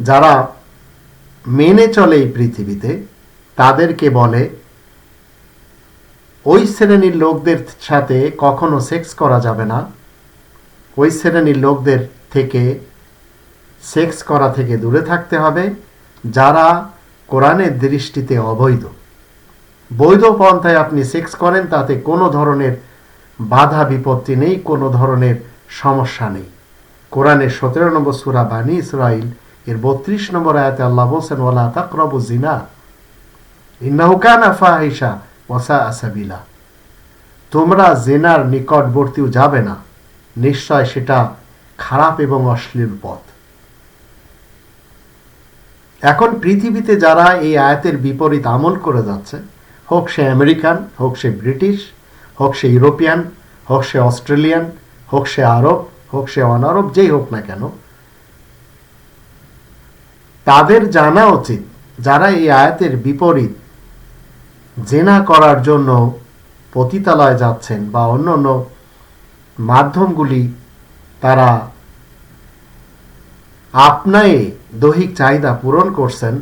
যারা মেনে চলে এই পৃথিবীতে, তাদেরকে বলে, ওই শ্রেণির লোকদের সাথে কখনো সেক্স করা যাবে না। ওই শ্রেণির লোকদের থেকে সেক্স করা থেকে দূরে থাকতে হবে, যারা কোরআনের দৃষ্টিতে অবৈধ। বৈধ পন্থায় আপনি সেক্স করেন, তাতে কোনো ধরনের বাধা বিপত্তি নেই, কোনো ধরনের সমস্যা নেই। কোরআনের সতেরো নম্বর সুরা বানী ইসরাইল এর বত্রিশ নম্বর আয়াতে আল্লাহ বলছেন ওলা তাকরবু জিনা ইন্নাহুকানা ফাহিসা ওসা আসাবিলা তোমরা জেনার নিকটবর্তীও যাবে না। নিশ্চয় সেটা খারাপ এবং অশ্লীল পথ। এখন পৃথিবীতে যারা এই আয়াতের বিপরীত আমল করে যাচ্ছে, হোক সে আমেরিকান, হোক সে ব্রিটিশ, হোক সে ইউরোপিয়ান, হোক সে অস্ট্রেলিয়ান, হোক সে আরব, হোক সে অনারব, যেই হোক না কেন, তাদের জানা উচিত যারা এই আয়াতের বিপরীত জেনা করার জন্য পতিতালয় যাচ্ছেন বা অন্য অন্য মাধ্যমগুলি তারা আপনায়ে দৈহিক চাহিদা পূরণ করছেন,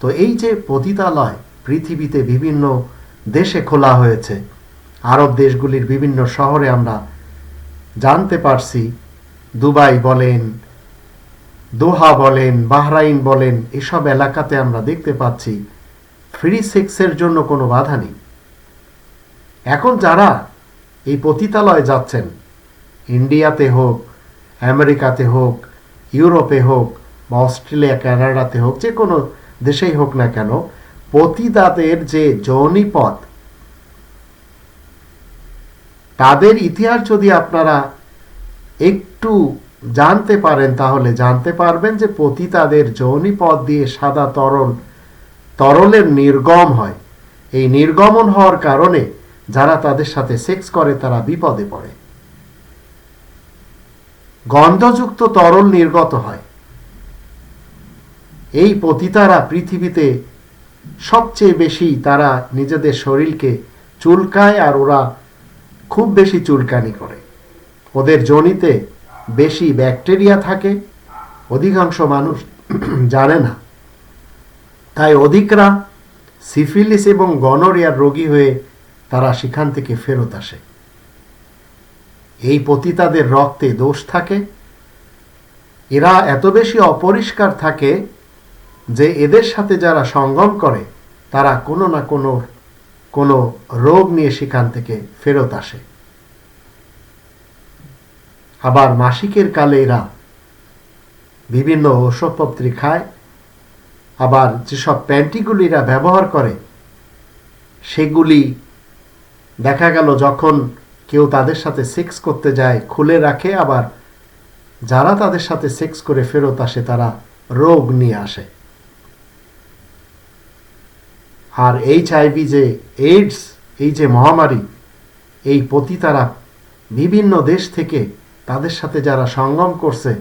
তো এই যে পতিতালয় পৃথিবীতে বিভিন্ন দেশে খোলা হয়েছে, আরব দেশগুলির বিভিন্ন শহরে আমরা জানতে পারছি, দুবাই বলেন, দোহা বলেন, বাহরাইন বলেন, এসব এলাকাতে আমরা দেখতে পাচ্ছি ফ্রি সেক্সের জন্য কোনো বাধা নেই। এখন যারা এই পতিতালয় যাচ্ছেন, ইন্ডিয়াতে হোক, আমেরিকাতে হোক ইউরোপে হোক বা অস্ট্রেলিয়া, কানাডাতে হোক, যে কোনো দেশেই হোক না কেন, পতিতাদের যে যৌনিপথ তাদের ইতিহাস যদি আপনারা একটু জানতে পারেন, তাহলে জানতে পারবেন যে পতিতাদের যৌনিপথ দিয়ে সাদা তরল তরলের নির্গম হয়। এই নির্গমন হওয়ার কারণে যারা তাদের সাথে সেক্স করে, তারা বিপদে পড়ে। গন্ধযুক্ত তরল নির্গত হয়। এই পতিতারা পৃথিবীতে সবচেয়ে বেশি তারা নিজেদের শরীরকে চুলকায় আর ওরা খুব বেশি চুলকানি করে। ওদের জনিতে বেশি ব্যাকটেরিয়া থাকে, অধিকাংশ মানুষ জানে না। তাই অধিকরা সিফিলিস এবং গনোরিয়ার রোগী হয়ে তারা সেখান থেকে ফেরত আসে। এই পতিতাদের রক্তে দোষ থাকে? এরা এত বেশি অপরিষ্কার থাকে যে এদের সাথে যারা সঙ্গম করে, তারা কোনো না কোনো কোনো রোগ নিয়ে সেখান থেকে ফেরত আসে। আবার মাসিকের কালে এরা বিভিন্ন ওষুধপত্রী খায়, আবার যেসব প্যান্টিগুলি এরা ব্যবহার করে, সেগুলি দেখা গেল যখন কেউ তাদের সাথে সেক্স করতে যায়, খুলে রাখে, আবার যারা তাদের সাথে সেক্স করে ফেরত আসে, তারা রোগ নিয়ে আসে। আর এইচ আইভি যে এইডস এই যে মহামারী, এই পতিতারা বিভিন্ন দেশ থেকে তাদের সাথে যারা সঙ্গম করছে,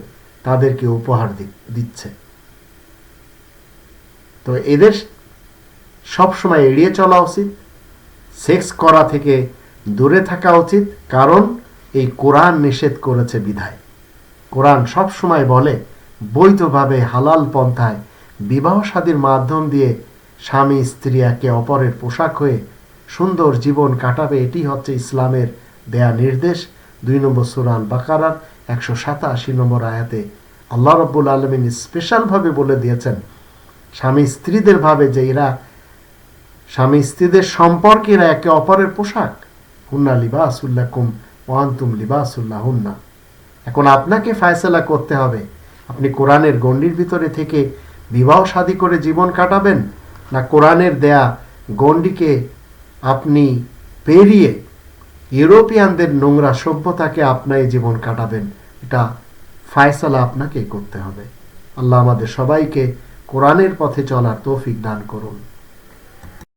তাদেরকে উপহার দিচ্ছে। তো এদের সবসময় এড়িয়ে চলা উচিত। সেক্স করা থেকে দূরে থাকা উচিত, কারণ এই কোরআন নিষেধ করেছে বিধায়। কোরআন সব সময় বলে, বৈধভাবে হালাল পন্থায় বিবাহ সাদীর মাধ্যম দিয়ে স্বামী স্ত্রী একে অপরের পোশাক হয়ে সুন্দর জীবন কাটাবে, এটি হচ্ছে ইসলামের দেয়া নির্দেশ। দুই নম্বর সুরান বাকারার একশো সাতাশি নম্বর আয়াতে আল্লাহ রব্বুল আলমিন স্পেশালভাবে বলে দিয়েছেন, স্বামী স্ত্রীদের ভাবে যে এরা, স্বামী স্ত্রীদের সম্পর্কে এরা একে অপরের পোশাক হুন্না লিবাসুল্লাকুম ওয়ান্তুম লিবাসুল্লাহ হুন্না এখন আপনাকে ফায়সলা করতে হবে। আপনি কোরআনের গণ্ডির ভিতরে থেকে বিবাহ শাদী করে জীবন কাটাবেন না কোরআনের দেয়া গণ্ডিকে আপনি পেরিয়ে ইউরোপিয়ানদের নোংরা সভ্যতাকে আপনাই জীবন কাটাবেন? এটা ফায়সালা আপনাকে করতে হবে। আল্লাহ আমাদের সবাইকে কোরআনের পথে চলার তৌফিক দান করুন।